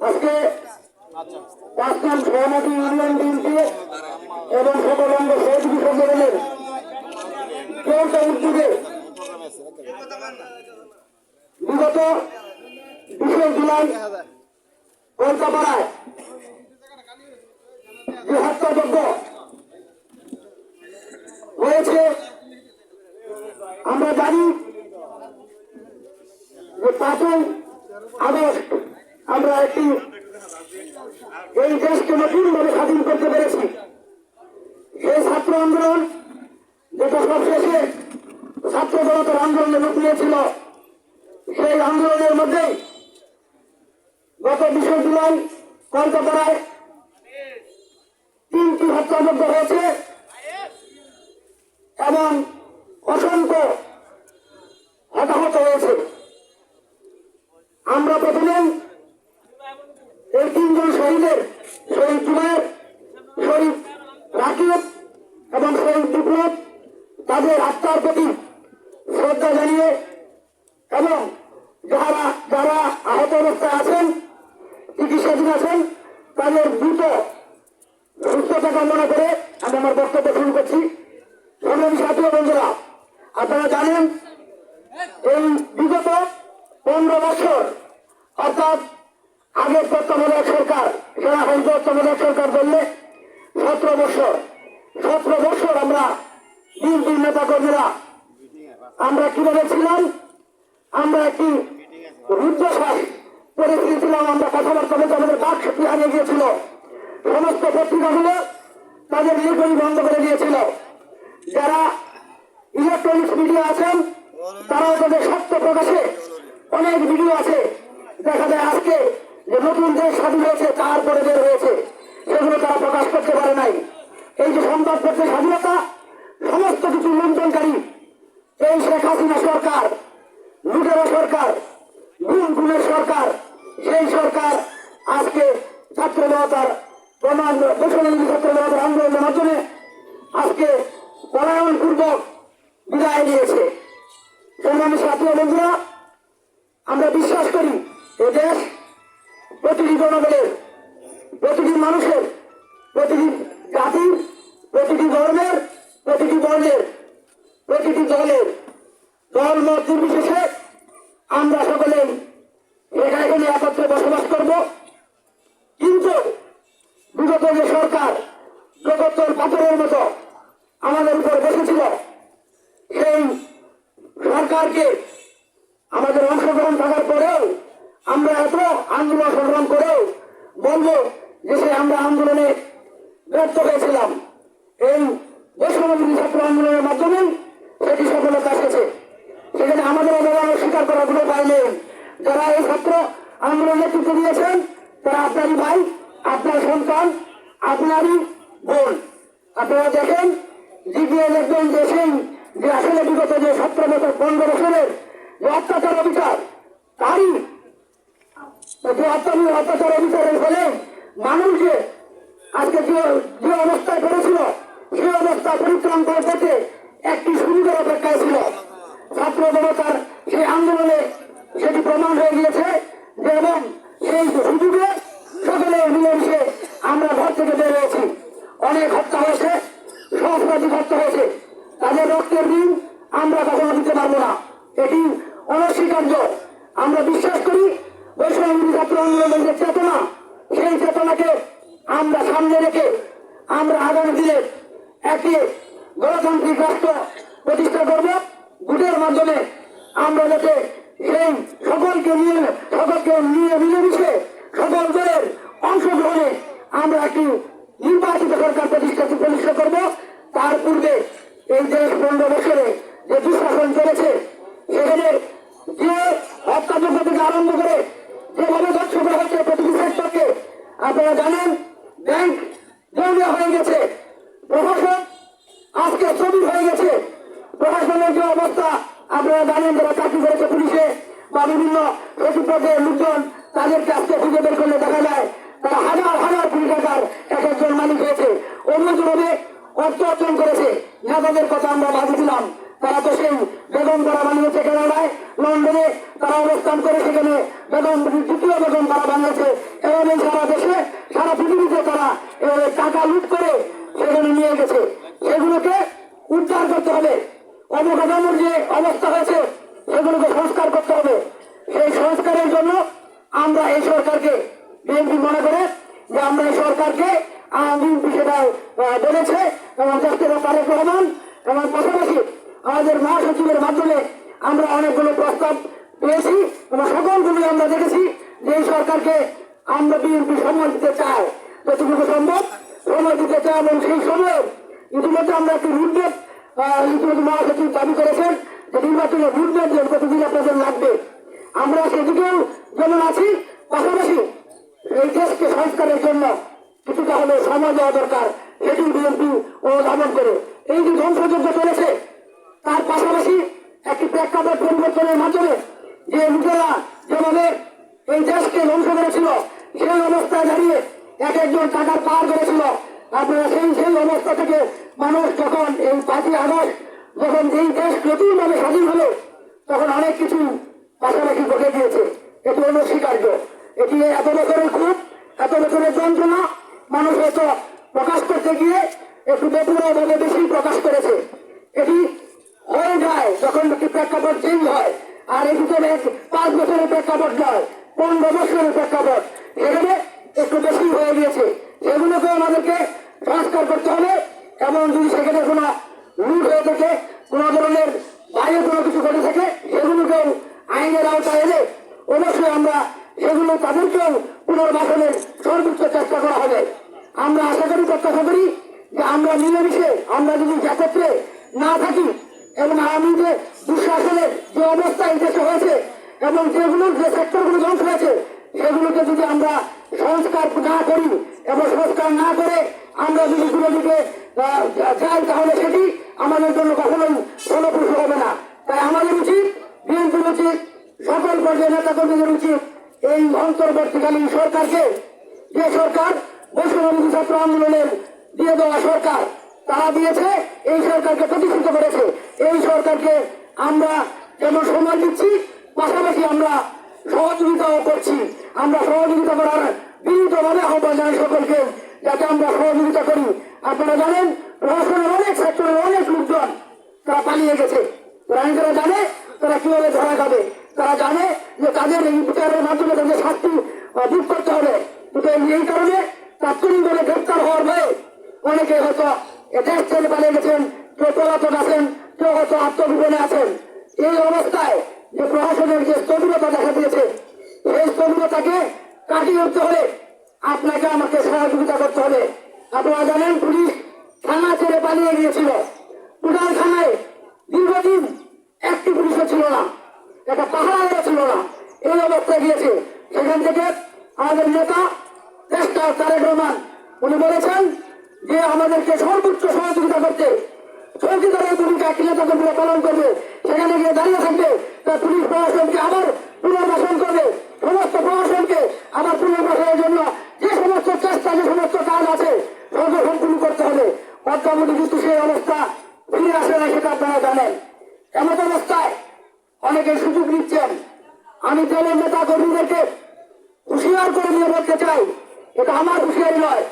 আজকে পাঁচ নাম সহমতি ইউনিয়ন বিএনপি এবং সকল অঙ্গ সহযোগী সম্মেলনের চৌদ্দ উদ্যোগে বিগত বিশে জুলাই কলকাতায় যে হত্যাযজ্ঞ হয়েছে, আমরা জানি যে পাঁচই আগস্ট আমরা একটি এই দেশকে নতুনভাবে স্বাধীন করতে পেরেছি। সেই ছাত্র আন্দোলন যেটা সবশেষে ছাত্র জনতার আন্দোলনে রূপ নিয়েছিল সেই আন্দোলনের মধ্যে গত বিশে জুলাই কলকাতায় তিনটি হত্যাযজ্ঞ হয়েছে এবং অসংখ্য হতাহত হয়েছে। আমরা প্রথমেই এই তিনজন শহীদের, শহীদ জুবাইর শহীদ রাকিব এবং শহীদ বিপ্লব তাদের আত্মার প্রতি শ্রদ্ধা জানিয়ে এবং যারা যারা আহত অবস্থায় আছেন চিকিৎসাধীন আছেন, তাদের দ্রুত সুস্থতা কামনা করে আমি আমার বক্তব্য শুরু করছি। সংগ্রামী সাথী বন্ধুরা, আপনারা জানেন এই বিগত পনেরো বছর, অর্থাৎ আগের তত্ত্বাবধায়ক সরকার, সেনা এখন তত্ত্বাবধায়ক সরকার বললে, সতেরো বছর সতেরো বছর আমরা বিএনপির নেতা কর্মীরা আমরা কীভাবে ছিলাম? আমরা একটি রুদ্ধশ্বাস পরিস্থিতি ছিলাম আমরা কথাবার্তা বলতে আমাদের বাক শক্তি হারিয়ে গিয়েছিল। সমস্ত পত্রিকাগুলো তাদের লেখনী বন্ধ করে দিয়েছিল। যারা ইলেকট্রনিক্স মিডিয়া আছেন, তারাও তাদের সত্য প্রকাশে অনেক ভিডিও আছে। দেখা যায় আজকে যে নতুন দেশ স্বাধীন হয়েছে তারপরে বের হয়েছে, সেগুলো তারা প্রকাশ করতে পারে নাই। এই যে সংবাদপত্রের স্বাধীনতা, সমস্ত কিছু লুণ্ঠনকারী, এই শেখ হাসিনা সরকার, লুটেরা সরকার গুম গুমের সরকার, সেই সরকার আজকে ছাত্র জনতার প্রমাণ দেশনীতি ছাত্র জনতার আন্দোলনের মাধ্যমে আজকে পলায়ন পূর্বক বিদায় নিয়েছে। সংগ্রামী সাথী বন্ধুরা, আমরা বিশ্বাস করি, এ দেশ প্রতিটি জনগণের, প্রতিটি মানুষের, প্রতিটি জাতির, প্রতিটি ধর্মের, প্রতিটি বর্ণের, প্রতিটি দলের দল মত নির্বিশেষে আমরা সকলেই এখানে একত্রে বসবাস করব। কিন্তু বিগত যে সরকার, জগত্তর পাথরের মতো আমাদের উপর বসেছিল সেই সরকারকে আমাদের অংশগ্রহণ থাকার পরেও আমরা এত আন্দোলন সংগ্রাম করেও বলব যে সে আমরা আন্দোলনে ব্যর্থ হয়েছিলাম এই দেশবিরোধী ছাত্র আন্দোলনের মাধ্যমে সেটি সফলতা এসেছে সেখানে আমাদের অবদান স্বীকার করার কোনো উপায় নেই যারা এই ছাত্র আন্দোলন নেতৃত্ব দিয়েছেন তারা আপনারই ভাই আপনার সন্তান আপনারই বোন আপনারা দেখেন জিপিএ দেখবেন যে সেই যে আসলে বিগত যে সতেরো বছর পনেরো বছরের যে অত্যাচার অবিচার, তারই যে অত্যাচার অবিচারের ফলে মানুষকে আজকে যে যে অবস্থায় পড়েছিল সেই অবস্থা পরিত্রাণ করে পেতে একটি সুবিধার অপেক্ষায় ছিল। ছাত্র জনতার সেই আন্দোলনে সেটি প্রমাণ হয়ে গিয়েছে যে এবং সেই সুযোগে সকলে মিলেমিশে আমরা ঘর থেকে বের হয়েছি অনেক হত্যা হয়েছে সহস্রাধিক হত্যা হয়েছে। তাদের রক্তের ঋণ আমরা কখনো দিতে পারব না। এটি অনস্বীকার্য। আমরা বিশ্বাস করি, বৈষ্ণবী ছাত্র আন্দোলনের যে চেতনা, সেই চেতনাকে আমরা সামনে রেখে আমরা আগামী দিনে একটি গণতান্ত্রিক রাষ্ট্র প্রতিষ্ঠা করব। ভোটের মাধ্যমে আমরা যাতে সেই সকলকে নিয়ে সকলকে নিয়ে মিলেমিশে, সকল দলের অংশগ্রহণে আমরা একটি নির্বাচিত সরকার প্রতিষ্ঠা প্রতিষ্ঠা করব। তার পূর্বে এই দেশ পনেরো বছরে যে দুঃশাসন চলেছে সেখানে যে হত্যাযোগ্য থেকে আরম্ভ করে যেভাবে ধ্বংস করা হচ্ছে প্রতিটি সেক্টরকে, আপনারা জানেন, ব্যাংক দেউলিয়া হয়ে গেছে, প্রশাসন আজকে শ্রমিক হয়ে গেছে। প্রশাসনের যে অবস্থা, আপনারা জানেন যারা চাকরি করেছে পুলিশে বা বিভিন্ন সচিব পদের লোকজন, তাদেরকে আজকে খুঁজে বের করলে দেখা যায় তারা হাজার হাজার কোটি টাকার এক একজন মালিক হয়েছে অন্যজনে অর্থ অর্জন করেছে। নেতাদের কথা আমরা বাধি দিলাম তারা তো সেই বেগম তারা বানিয়েছে কেনাডায় লন্ডনে তারা অবস্থান করে সেখানে বেগম, দ্বিতীয় বেগম তারা বানিয়েছে। এবং এই সারা দেশে, সারা পৃথিবীতে তারা টাকা লুট করে সেখানে নিয়ে গেছে। সেগুলোকে উদ্ধার করতে হবে। অবকাঠামোর যে অবস্থা হয়েছে, সেগুলোকে সংস্কার করতে হবে। সেই সংস্কারের জন্য আমরা এই সরকারকে বিএনপি মনে করে যে আমরা সরকারকে বিএনপি সেটা আহ, বলেছে। এবং জাতীয় তারেক রহমান এবং পাশাপাশি আমাদের মহাসচিবের মাধ্যমে আমরা অনেকগুলো প্রস্তাব পেয়েছি এবং সকলগুলো আমরা দেখেছি যে এই সরকারকে আমরা বিএনপি সময় দিতে চাই। যতটুকু সম্ভব সময় দিতে চাই এবং সেই সময়ে ইতিমধ্যে আমরা একটি রুটম্যাপ ইতিমধ্যে মহাসচিব দাবি করেছেন যে নির্বাচনে রুটম্যাপ যে কতদিন আপনাদের লাগবে। আমরা সেদিকেও যেমন আছি পাশাপাশি এই দেশকে সংস্কারের জন্য কিছুটা হলে সময় দেওয়া দরকার। সেটি বিএনপি দাবন করে। এই যে ধ্বংসযজ্ঞ চলেছে, তার পাশাপাশি একটি প্রেক্ষাপট পরিবর্তনের মাধ্যমে যে লোকেরা যেভাবে এই দেশকে ধ্বংস করেছিল, সেই অবস্থায় দাঁড়িয়ে এক একজন টাকার পার করেছিল। আপনারা সেই সেই অবস্থা থেকে মানুষ যখন এই পাঁচই আগস্ট, যখন এই দেশ নতুনভাবে স্বাধীন হলো, তখন অনেক কিছু পাশাপাশি ঘটে গিয়েছে। এটি অনস্বীকার্য। এটি এত বছরের খুব, এত বছরের যন্ত্রণা মানুষ হয়তো প্রকাশ করতে গিয়ে একটু বেপুরভাবে বেশি প্রকাশ করেছে। এটি হয়ে যায় যখন একটি প্রেক্ষাপট চেঞ্জ হয়, আর এটি তো পাঁচ বছরের প্রেক্ষাপট নয়, পনেরো বছরের প্রেক্ষাপট। সেখানে একটু বেশি হয়ে গিয়েছে। সেগুলোকে আমাদেরকে সংস্কার করতে হবে, এবং যদি সেখানে কোনো লুট হয়ে থাকে, কোনো ধরনের বাইরে কোনো কিছু ঘটে থাকে, সেগুলোকেও আইনের আওতায় এলে অবশ্যই আমরা সেগুলো তাদেরকেও পুনর্বাসনে সর্বোচ্চ চেষ্টা করা হবে। আমরা আশা করি, প্রত্যাশা করি যে আমরা মিলেমিশে আমরা যদি একত্রে না থাকি এবং আমি যে দুঃশাসনের যে অবস্থা এই দেশে হয়েছে এবং যেগুলো যে সেক্টরগুলো ধ্বংস হয়েছে, সেগুলোকে যদি আমরা সংস্কার না করি এবং সংস্কার না করে আমরা যদি দিকে যাই, তাহলে সেটি আমাদের জন্য কখনোই ফলপ্রসূ হবে না। তাই আমাদের উচিত, বিএনপির উচিত, সকল পর্যায়ের নেতা কর্মীদের উচিত এই অন্তর্বর্তীকালীন সরকারকে যে সরকার বৈষ্ণবী ছাত্র আন্দোলনের দিয়ে দেওয়া সরকার, তারা দিয়েছে, এই সরকারকে প্রতিষ্ঠিত করেছে। এই সরকারকে আমরা যেমন সময় দিচ্ছি, পাশাপাশি আমরা সহযোগিতাও করছি। আমরা সহযোগিতা করার বিনীতভাবে আহ্বান জানাই সকলকে, যাতে আমরা সহযোগিতা করি। আপনারা জানেন, প্রশাসনের অনেক সেক্টরের অনেক লোকজন তারা পালিয়ে গেছে। রানীরা জানে তারা কীভাবে ধরা খাবে। তারা জানে যে তাদের এই বিচারের মাধ্যমে তাদের শাস্তি ভোগ করতে হবে। কিন্তু এই কারণে তাৎক্ষণিকভাবে গ্রেপ্তার হওয়ার ভয়ে অনেকে হয়তো দেশ ছেড়ে পালিয়ে গেছেন, কেউ পলাতক আছেন, কেউ হয়তো আত্মগোপনে আছেন। এই অবস্থায় যে প্রশাসনের যে স্থবিরতা দেখা দিয়েছে সেই স্থবিরতাকে কাটিয়ে উঠতে হলে আপনাকে আমাকে সহযোগিতা করতে হবে। আপনারা জানেন, পুলিশ থানা ছেড়ে পালিয়ে গিয়েছিল। কুড়াল থানায় দীর্ঘদিন একটি পুলিশও ছিল না। একটা পাহাড়া ছিল না এই অবস্থায় গিয়েছে। সেখান থেকে আমাদের নেতা, চেষ্টা তারেক রহমান, উনি বলেছেন যে আমাদেরকে সর্বোচ্চ সহযোগিতা করতে। চৌকিদারের ভূমিকা কর্মীরা পালন করবে। সেখানে গিয়ে দাঁড়িয়ে থাকবে। তার পুলিশ প্রশাসনকে আবার পুনর্বাসন করবে। সমস্ত প্রশাসনকে আবার পুনর্বাসনের জন্য যে সমস্ত চেষ্টা, যে সমস্ত কাজ আছে, সর্বসম্পূর্ণ করতে হবে। অদ্যাবধি কিন্তু সেই অবস্থা ফিরে আসে না সেটা আপনারা জানেন। এমন অবস্থায় অনেকে সুযোগ নিচ্ছেন। আমি দলের নেতা কর্মীদেরকে হুঁশিয়ার করে দিয়ে বলতে চাই, এটা আমার হুঁশিয়ারি নয়।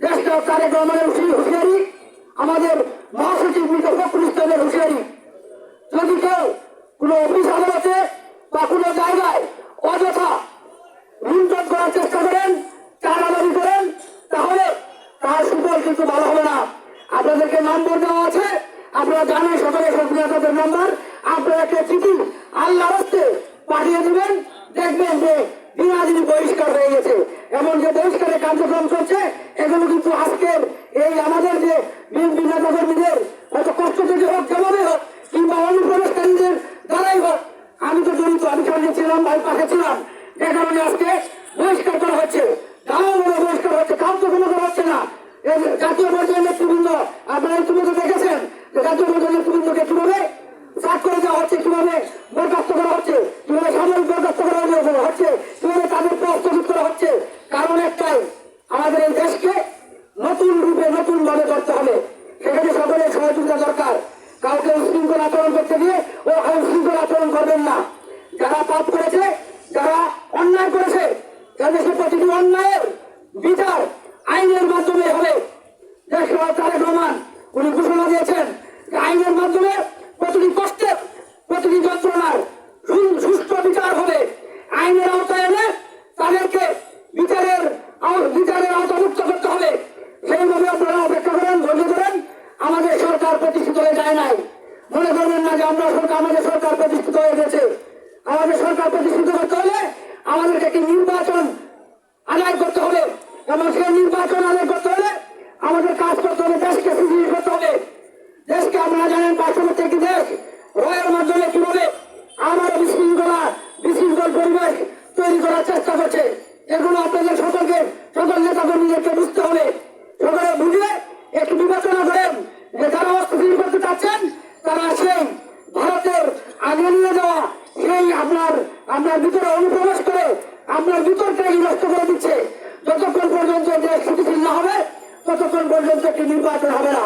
দেশটা তারেক রহমানের হুঁশি- হুঁশিয়ারি আমাদের মহাসচিব ইসলামের হুঁশিয়ারি। যদি কেউ কোনো অফিস আদালতে বা কোনো জায়গায় অযথা লুণ্ঠন করার চেষ্টা করেন, চাঁদাবাজি করেন, তাহলে তার সুফল কিন্তু ভালো হবে না। আপনাদেরকে নম্বর দেওয়া আছে, আপনারা জানেন সকলে সক্রিয়তাদের নম্বর। আপনারা একটা চিঠি আল্লাহ হস্তে পাঠিয়ে দিবেন, দেখবেন যে দিনাদিন বহিষ্কার হয়ে গেছে। এমন যে বহিষ্কারের কার্যক্রম চলছে, এগুলো কিন্তু আজকের এই আমাদের যে কর্মীদের হয়তো কষ্ট হোক হোক, কিংবা অনুপ্রবেশকারীদের দ্বারাই হোক, আমি তো জড়িত, আমি ছিলাম, ভাই পাশে ছিলাম। যে কারণে আজকে বহিষ্কার করা হচ্ছে। গাঁও বলে বহিষ্কার হচ্ছে তো কোনো করা হচ্ছে না। জাতীয় পর্যায়ের নেতৃবৃন্দ, আপনারা ইতিমধ্যে দেখেছেন জাতীয় পর্যায়ের নেতৃবৃন্দকে কীভাবে সাত করে দেওয়া হচ্ছে কীভাবে বরখাস্ত করা হচ্ছে, কীভাবে সাময়িক বরখাস্ত করা হচ্ছে, কীভাবে তাদের প্রস্তুত করা হচ্ছে, কারণ একটাই, আমাদের এই দেশকে নতুন রূপে নতুন ভাবে করতে হবে। সেখানে সকলের সহযোগিতা দরকার। কাউকে উশৃঙ্খল আচরণ করতে গিয়ে ও উশৃঙ্খল আচরণ করবেন না। যারা পাপ করেছে, যারা অন্যায় করেছে এদেশে প্রতিটি অন্যায়ের বিচার আইনের মাধ্যমে হবে। দেশ তারেক রহমান উনি ঘোষণা দিয়েছেন আইনের মাধ্যমে কতদিন কষ্টের কতদিন যন্ত্রণার সুস্থ বিচার হবে, আইনের আওতায় এনে তাদেরকে বিচারের বিচারের আওতাভুক্ত করতে হবে। সেইভাবে আপনারা অপেক্ষা করেন, ধৈর্য ধরেন, আমাদের সরকার প্রতিষ্ঠিত হয়ে যায় নাই। মনে করবেন না যে আমরা সরকার, আমাদের সরকার প্রতিষ্ঠিত হয়ে গেছে। আমাদের সরকার প্রতিষ্ঠিত করতে হলে আমাদেরকে একটি নির্বাচন আদায় করতে হবে। এবং সেই নির্বাচন আদায় করতে হলে আমাদের কাজ করতে হবে, দেশকে সুযোগ করতে হবে। দেশকে আপনারা জানেন, পার্শ্ববর্তী একটি দেশ। রয়ের মাধ্যমে কীভাবে আমার বিশৃঙ্খলা, বিশৃঙ্খল পরিবেশ তৈরি করার চেষ্টা করছে এগুলো আপনাদের সকলকে, সকল নেতা কর্মীদেরকে বুঝতে হবে সকলে বুঝে একটু বিবেচনা করেন যে যারা অস্থিতিশীল করতে চাচ্ছেন তারা সেই ভারতের আগে নিয়ে যাওয়া সেই আপনার আপনার ভিতরে অনুপ্রবেশ করে আপনার ভিতরটা নষ্ট করে দিচ্ছে যতক্ষণ পর্যন্ত দেশ স্থিতিশীল না হবে ততক্ষণ পর্যন্ত একটি নির্বাচন হবে না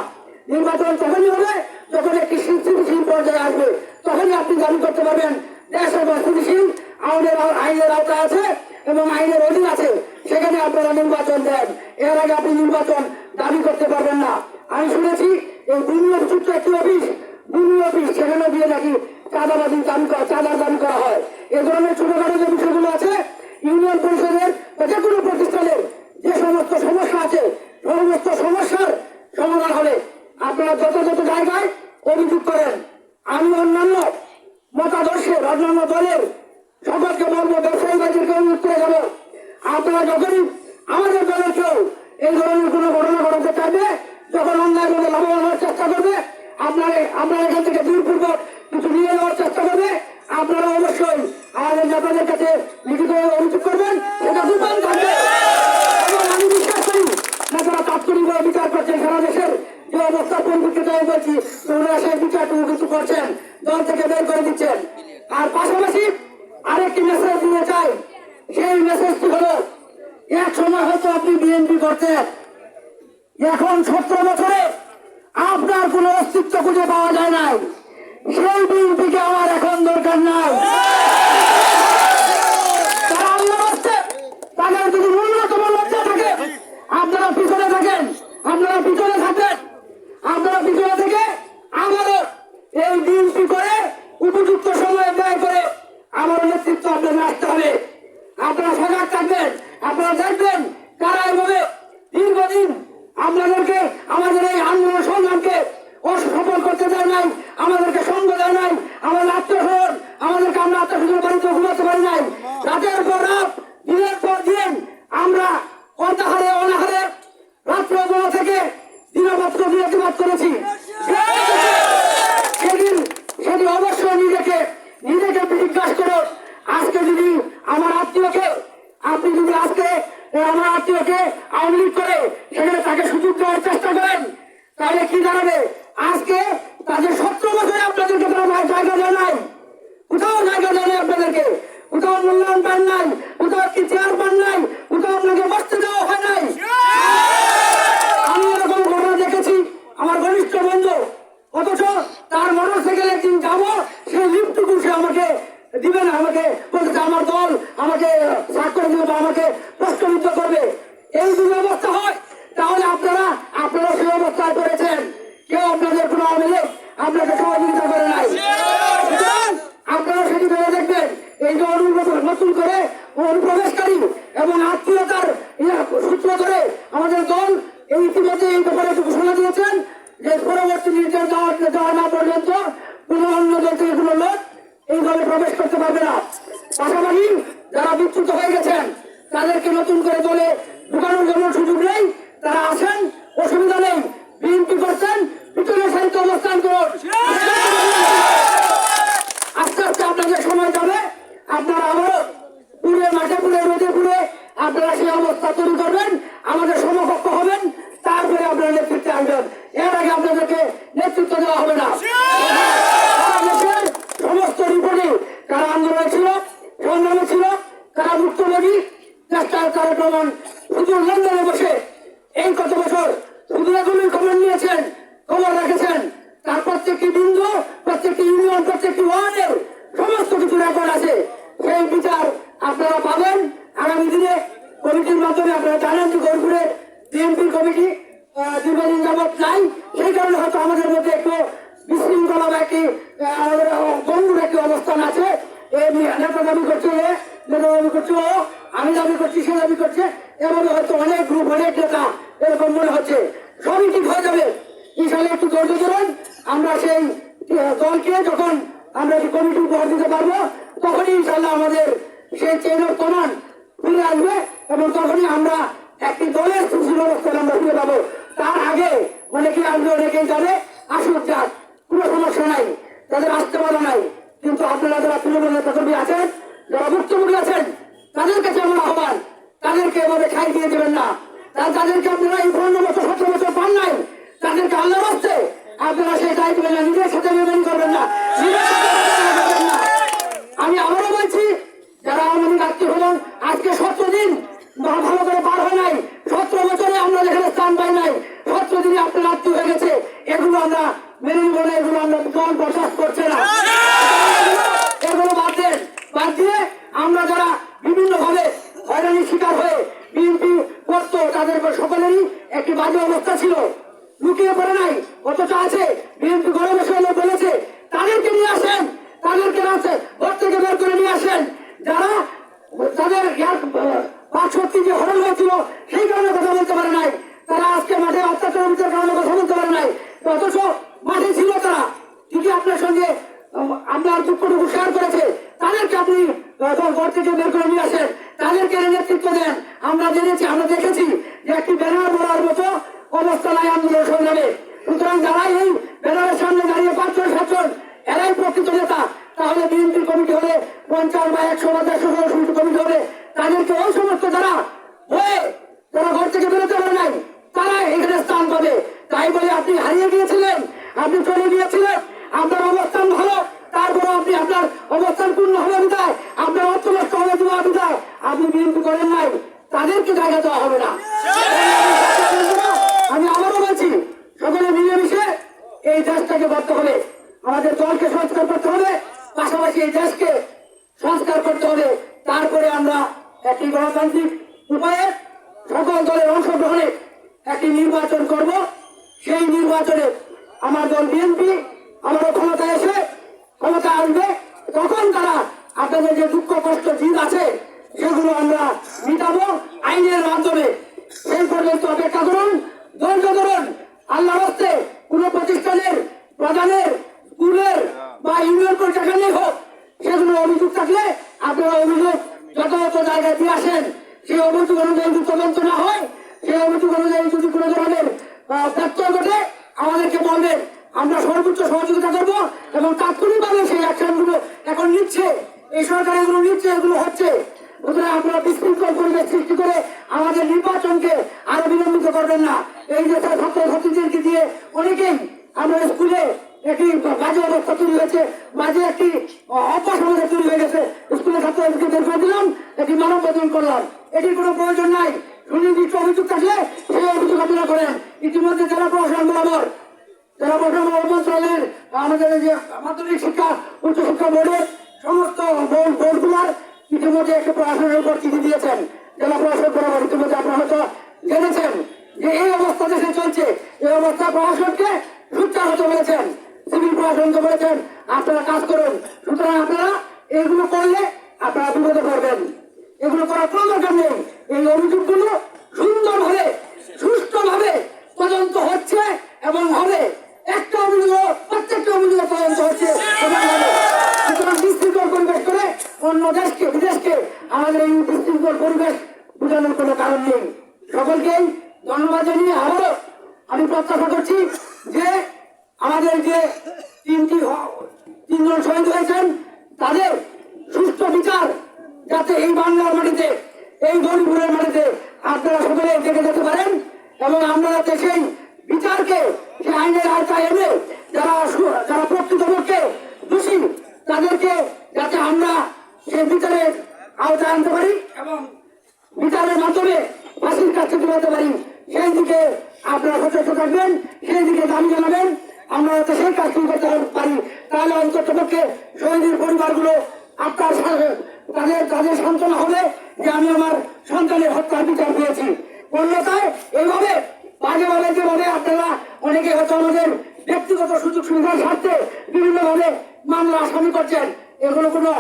নির্বাচন তখনই হবে যখন একটি স্থিতিশীল পর্যায়ে আসবে তখনই আপনি দাবি করতে পারবেন দেশ এবং স্থিতিশীল আমাদের আইনের আওতায় আছে এবং আইনের অধীন আছে সেখানে আপনারা নির্বাচন দেন এর আগে আপনি নির্বাচন দাবি করতে পারবেন না আমি শুনেছি এই বিনিয়োগ সূত্র একটি অফিস। বিনিয়োগ অফিস, সেখানে দিয়ে নাকি চাঁদাবাদি দান করা চাঁদার দাম করা হয়। এ ধরনের ছোটখাটো যে বিষয়গুলো আছে, ইউনিয়ন পরিষদের বা যে কোনো প্রতিষ্ঠানের যে সমস্ত সমস্যা আছে সমস্ত সমস্যার সমাধান হবে আপনারা যত যত জায়গায় অভিযোগ করেন আমি অন্যান্য মতাদর্শের অন্যান্য দলের সকলকে বলব ব্যবসায়ী বাজারকে অনুরোধ করে যাব আপনারা যখনই আমাদের দলের কেউ এই ধরনের কোনো ঘটনা ঘটাতে চাইবে যখন অন্যায় ভাবে লাভবান হওয়ার চেষ্টা করবে আপনারা আপনারা এখান থেকে দূরপূর্বক কিছু নিয়ে যাওয়ার চেষ্টা করবে আপনারা অবশ্যই আমাদের নেতাদের কাছে লিখিত অভিযোগ করবেন সেটা গোপন থাকবে এবং আমি বিশ্বাস করি নেতারা তাৎক্ষণিকভাবে বিচার করছেন সারা দেশের যে অবস্থা আমি বলছি ওনারা সেই বিচারটুকু কিছু করছেন, দল থেকে বের করে দিচ্ছেন। আর পাশাপাশি আরেকটি মেসেজ দিতে চাই। সেই মেসেজটি হলো, এক সময় হয়তো আপনি বিএনপি করতেন। এখন সতেরো বছরে আপনার কোনো অস্তিত্ব খুঁজে পাওয়া যায় নাই। সেই বিএনপিকে আমার এখন দরকার নাই। তাদের যদি ন্যূনতম লজ্জা থাকে, আপনারা পিছনে থাকেন। আপনারা পিছনে থাকেন আপনারা পিছনে থেকে আমারও এই বিএনপি করে উপযুক্ত সময় ব্যয় করে আমার নেতৃত্ব আপনাদের আসতে হবে। আপনারা সজাগ থাকবেন, আপনারা দেখবেন কারা এভাবে দীর্ঘদিন আপনাদেরকে আমাদের এই আন্দোলন সংগ্রামকে অসফল করতে দেয় নাই, আমাদেরকে সঙ্গ দেয় নাই, আমাদের আত্মীয় আমাদেরকে আমরা আত্মীয় বাড়িতে ঘুমাতে পারি নাই। রাতের পর রাত দিনের পর দিন আমরা অনাহারে অনাহারে রাত্র বেলা থেকে দিনপত্র বিরতিবাদ করেছি সেদিন সেদিন অবশ্যই নিজেকে নিজেকে জিজ্ঞাসা করো আজকে যদি আমার আত্মীয়কে আপনি যদি আজকে এ আমার আত্মীয়কে আওয়ামী লীগ করে সেখানে তাকে সুযোগ দেওয়ার চেষ্টা করেন তাহলে কি দাঁড়াবে আজকে তাদের সতেরো বছরে আপনাদেরকে তারা জায়গা দেয় নাই কোথাও জায়গা দেয় নাই আপনাদেরকে কোথাও মূল্যায়ন পান নাই কোথাও একটি চেয়ার পান নাই কোথাও আপনাকে বসতে দেওয়া হয় নাই আমি এরকম ঘটনা দেখেছি আমার ঘনিষ্ঠ বন্ধু অথচ তার মোটর সাইকেল একদিন যাব সেই লিফটুকু সে আমাকে দিবে না আমাকে বলতেছে আমার দল আমাকে স্বাক্ষর দিবে বা আমাকে প্রশ্নবিদ্ধ করবে এই যদি অবস্থা হয় তাহলে আপনারা আপনারা সেই অবস্থায় করেছেন কেউ আপনাদের কোনো আওয়ামী আপনাকে সহযোগিতা করে নাই সুতরাং আপনারা সেটি ভেবে দেখবেন এই যে অনুপ্রবেশ নতুন করে অনুপ্রবেশকারী এবং আত্মীয়তার ইয়ে সূত্র ধরে আমাদের দল এই ইতিমধ্যে এই ব্যাপারে একটু ঘোষণা দিয়েছেন যে পরবর্তী নির্দেশ দেওয়া দেওয়া না পর্যন্ত কোনো অন্য দল থেকে কোনো লোক এইভাবে প্রবেশ করতে পারবে না পাশাপাশি যারা বিচ্যুত হয়ে গেছেন তাদেরকে নতুন করে দলে ঢুকানোর জন্য সুযোগ নেই তারা আসেন অসুবিধা নেই বিএনপি করছেন পিছনে সাহিত্য অবস্থান করুন আস্তে আস্তে আপনাদের সময় যাবে আপনারা আবারও পুরে মাঠে পুরে রোদে পুরে আপনারা সেই অবস্থা তৈরি করবেন আমাদের সমকক্ষ হবেন তারপরে আপনারা নেতৃত্বে আসবেন এর আগে আপনাদেরকে নেতৃত্ব দেওয়া হবে না সারা দেশের সমস্ত রিপোর্টে কারা আন্দোলনে ছিল সংগ্রামে ছিল কারা মুক্তবাদী কারা প্রমাণ শুধু লন্ডনে বসে এই কত বছর শুধু খবর নিয়েছেন, খবর রেখেছেন। তার প্রত্যেকটি বিন্দু, প্রত্যেকটি ইউনিয়ন, প্রত্যেকটি ওয়ার্ডের সমস্ত কিছু রেকর্ড আছে। সেই বিচার আপনারা পাবেন। আগামী দিনে কমিটির মাধ্যমে আপনারা জানেন যে গৌরপুরে বিএনপি কমিটি দীর্ঘদিন যাবৎ নাই। সেই কারণে হয়তো আমাদের মধ্যে একটু বিশৃঙ্খলা বা একটি বন্ধুর একটি অবস্থান আছে। এই নেতা দাবি করছে নেতা দাবি করছে ও আমি দাবি করছি, সে দাবি করছে। এভাবে হয়তো অনেক গ্রুপ অনেক নেতা এরকম মনে হচ্ছে। সবই ঠিক হয়ে যাবে। ইনশাল্লাহ একটু ধৈর্য ধরুন। আমরা সেই দলকে যখন আমরা এই কমিটি উপহার দিতে পারব, তখনই ইনশাল্লাহ আমাদের সেই চেন অফ কমান্ড ফিরে আসবে এবং তখনই আমরা একটি দলের সুশীল আমরা ফিরে পাবো। তার আগে অনেকে আসবে অনেকেই যাবে। আসুক যাক, কোনো সমস্যা নাই। তাদের আসতে পারা নাই। কিন্তু আপনারা যারা তৃণমূল নেতা আছেন যারা মুক্তমুখী আছেন? তাদের কাছে আমার আহ্বান? তাদেরকে এভাবে খাই দিয়ে দেবেন না। তাদেরকে আপনারা এই পনেরো বছর, সতেরো বছর পান নাই? তাদেরকে আল্লাহ বাঁচতে আপনারা সেই দায়িত্ব না। নিজের সাথে মেমেন করবেন না। আমি আবারও বলছি, যারা লীগ আত্মীয় হলেন আজকে সত্য দিন ভালো করে পার হয় নাই সতেরো বছরে আমরা যেখানে স্থান পাই নাই সতেরো দিনে আপনার আত্মীয় হয়ে গেছে এগুলো আমরা মেনে নিব না এগুলো আমরা দল বরদাস্ত করছে না এগুলো বাদ দেন বাদ দিয়ে আমরা যারা বিভিন্ন ভাবে হয়রানির শিকার হয়ে বিএনপি করতো তাদের উপর সকলেরই একটি বাজে অবস্থা ছিল লুকিয়ে পড়ে নাই অথচ আছে বিএনপি ঘরে বসে হলে বলেছে তাদেরকে নিয়ে আসেন তাদেরকে আসে ঘর থেকে বের করে নিয়ে আসেন যারা তাদের পাঁচ শক্তি যে হরণ হয়েছিল সেই কারণে কথা বলতে পারে নাই তারা আজকে মাঠে অত্যাচার অত্যাচারের কারণে কথা বলতে পারে নাই অথচ মাঠে ছিল তারা ঠিকই আপনার সঙ্গে উম, আপনার দুঃখটুকু শেয়ার করেছে তাদেরকে আপনি আহ, ঘর থেকে বের করে নিয়ে আসেন তাদেরকে নেতৃত্ব দেন। আমরা জেনেছি, আমরা দেখেছি যে একটি ব্যানার বলার মতো অবস্থা নাই আন্দোলন সংগ্রামে। সুতরাং যারা এই ব্যানারের সামনে দাঁড়িয়ে পাঁচজন সাতজন এরাই প্রকৃত নেতা, তাহলে বিএনপি কমিটি হলে পঞ্চাশ বা একশো বা দেড়শো সদস্য কমিটি হবে। তাদেরকে ওই সমস্ত যারা হয়ে যারা ঘর থেকে বেরোতে পারে নাই তারা এখানে স্থান পাবে তাই বলে আপনি হারিয়ে গিয়েছিলেন আপনি চলে গিয়েছিলেন আপনার অবস্থান ভালো তারপরে আপনি আপনার অবস্থান পূর্ণ হবে বিদায় আপনার অর্থ নষ্ট হবে দেওয়া বিদায় আপনি বিএনপি করেন নাই তাদেরকে জায়গা দেওয়া হবে না আমি আবারও বলছি সকলে মিলেমিশে এই দেশটাকে করতে হবে আমাদের দলকে সংস্কার করতে হবে, পাশাপাশি এই দেশকে সংস্কার করতে হবে। তারপরে আমরা একটি গণতান্ত্রিক উপায়ে সকল দলের অংশগ্রহণে একটি নির্বাচন করব। সেই নির্বাচনে আমার দল বিএনপি, আমারও ক্ষমতায় এসে ক্ষমতা আসবে। তখন তারা আপনাদের যে দুঃখ, কষ্ট, জিদ আছে, সেগুলো আমরা মিটাবো। আইনের মাধ্যমে সেই পর্যন্ত অপেক্ষা করুন। ধৈর্য ধরুন। আল্লাহ হস্তে কোন প্রতিষ্ঠানের, প্রধানের, স্কুলের বা ইউনিয়ন পরিচালনাই হোক, সেগুলো অভিযোগ থাকলে আপনারা অভিযোগ যথাযথ জায়গায় দিয়ে আসেন। সেই অভিযোগ অনুযায়ী তদন্ত না হয়, সেই অভিযোগ অনুযায়ী যদি কোনো ধরনের ব্যত্যয় ঘটে, আমাদেরকে বলবেন। আমরা সর্বোচ্চ সহযোগিতা করব এবং তাৎক্ষণিকভাবে সেই অ্যাকশনগুলো এখন নিচ্ছে। এই সরকার এগুলো নিচ্ছে, এগুলো হচ্ছে। আপনারা বিশৃঙ্খল পরিবেশ সৃষ্টি করে আমাদের নির্বাচনকে আরও বিলম্বিত করবেন না। এই যে ছাত্র ছাত্রীদেরকে দিয়ে অনেকেই আমরা স্কুলে একটি বাজে অবস্থা তৈরি হয়েছে। বাজে একটি অভ্যাস আমাদের তৈরি হয়ে গেছে। স্কুলে ছাত্রদেরকে বের করে দিলাম, একটি মানব বেতন করলাম। এটির কোনো প্রয়োজন নাই। সুনির্দিষ্ট অভিযোগ থাকলে সেই অভিযোগ আপনারা করেন। ইতিমধ্যে জেলা প্রশাসন বরাবর, জেলা প্রশাসন মন্ত্রণালয়ের, আমাদের যে মাধ্যমিক শিক্ষা, উচ্চ শিক্ষা বোর্ডের সমস্ত বোর্ড, বোর্ডগুলার ইতিমধ্যে একটি প্রশাসনের উপর চিঠি দিয়েছেন। জেলা প্রশাসন বরাবর ইতিমধ্যে আপনারা হয়তো জেনেছেন যে এই অবস্থা দেশে চলছে। এই অবস্থা প্রশাসনকে সুচার হতে বলেছেন। সিভিল প্রশাসনকে বলেছেন, আপনারা কাজ করুন। সুতরাং আপনারা এগুলো করলে আপনারা বিপদে পড়বেন। এগুলো করার কোনো দরকার নেই। এই অভিযোগগুলো সুন্দরভাবে, সুষ্ঠুভাবে তদন্ত হচ্ছে এবং হবে। একটা অভিযোগ, প্রত্যেকটা অভিযোগ তদন্ত হচ্ছে। এবং হবে। সুতরাং বিশৃঙ্খল পরিবেশ অন্য দেশকে, বিদেশকে আমাদের এই বিশৃঙ্খল পরিবেশ বোঝানোর কোনো কারণ নেই। সকলকেই ধন্যবাদ জানিয়ে আবারও আমি প্রত্যাশা করছি যে আমাদের যে তিনটি তিনজন শহীদ হয়েছেন তাদের সুস্থ বিচার যাতে এই বাংলার মাটিতে, এই গরিপুরের মাটিতে আপনারা সকলে দেখে যেতে পারেন এবং আমরা যাতে সেই বিচারকে সেই আইনের আওতায় এনে যারা সু- যারা প্রকৃতপক্ষে দোষী, তাদেরকে যাতে আমরা সেই বিচারের আওতায় আনতে পারি এবং বিচারের মাধ্যমে ফাঁসির কাছে তুলাতে পারি, সেই দিকে আপনারা সচেষ্ট থাকবেন, সেই দিকে দাবি জানাবেন, আমরা যাতে সেই কাজটি করতে পারি। তাহলে অন্তত পক্ষে শহীদের পরিবারগুলো আপনার তাদের তাদের সান্ত্বনা হবে যে আমি আমার সন্তানের হত্যার বিচার পেয়েছি অন্যথায় এইভাবে বাজেভাবে যেভাবে আপনারা অনেকে হয়তো আমাদের ব্যক্তিগত সুযোগ সুবিধার স্বার্থে বিভিন্নভাবে মামলা আসামি করছেন, এগুলো কোনো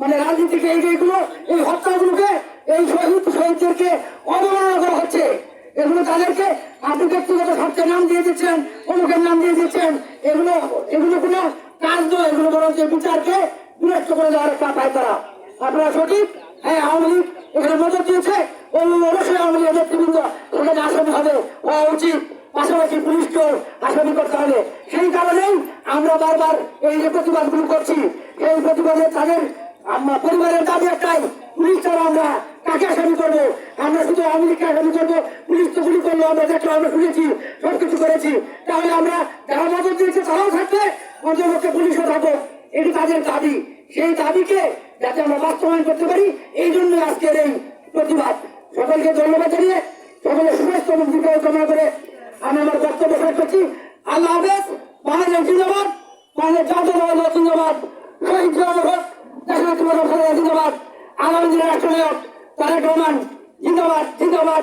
মানে রাজনীতিকে এই এইগুলো এই হত্যাগুলোকে, এই শহীদ শহীদদেরকে অবমাননা করা হচ্ছে। এগুলো তাদেরকে আপনি ব্যক্তিগত স্বার্থের নাম দিয়ে দিচ্ছেন, অমুকের নাম দিয়ে দিচ্ছেন। এগুলো এগুলো কোনো কাজ নয়, এগুলো বরং যে বিচারকে বিরক্ত করে দেওয়ার একটা পায় তারা। আপনারা সঠিক? হ্যাঁ আওয়ামী লীগ এখানে মদত দিয়েছে। অবশ্যই আওয়ামী লীগের নেতৃবৃন্দ, সেখানে আসামি হবে, হওয়া উচিত। পাশাপাশি পুলিশকেও আসামি করতে হবে। সেই কারণেই আমরা বারবার এই যে প্রতিবাদগুলো করছি এই প্রতিবাদে তাদের আমরা পরিবারের দাবি একটাই, পুলিশ ছাড়া আমরা কাকে আসামি করব? আমরা শুধু আওয়ামী লীগকে আসামি করব? পুলিশ তো গুলি করল, আমরা দেখলাম আমরা শুনেছি, সবকিছু করেছি। তাহলে আমরা যারা মদত দিয়েছে তারাও থাকবে অন্তর্পক্ষে পুলিশও থাকো এটি তাদের দাবি। সেই দাবিকে যাতে আমরা বাস্তবায়ন করতে পারি, এই জন্য আজকের এই প্রতিবাদ। সকলকে ধন্যবাদ জানিয়ে সকলের এবং দীর্ঘ কামনা করে আমি আমার বক্তব্য শেষ করছি। আল্লাহ হাফেজ, বাংলাদেশ জিন্দাবাদ, বাংলাদেশ জাতীয় জিন্দাবাদ। তোমার জিন্দাবাদ আগামী দিনের রাষ্ট্রনায়ক তারেক রহমান জিন্দাবাদ জিন্দাবাদ।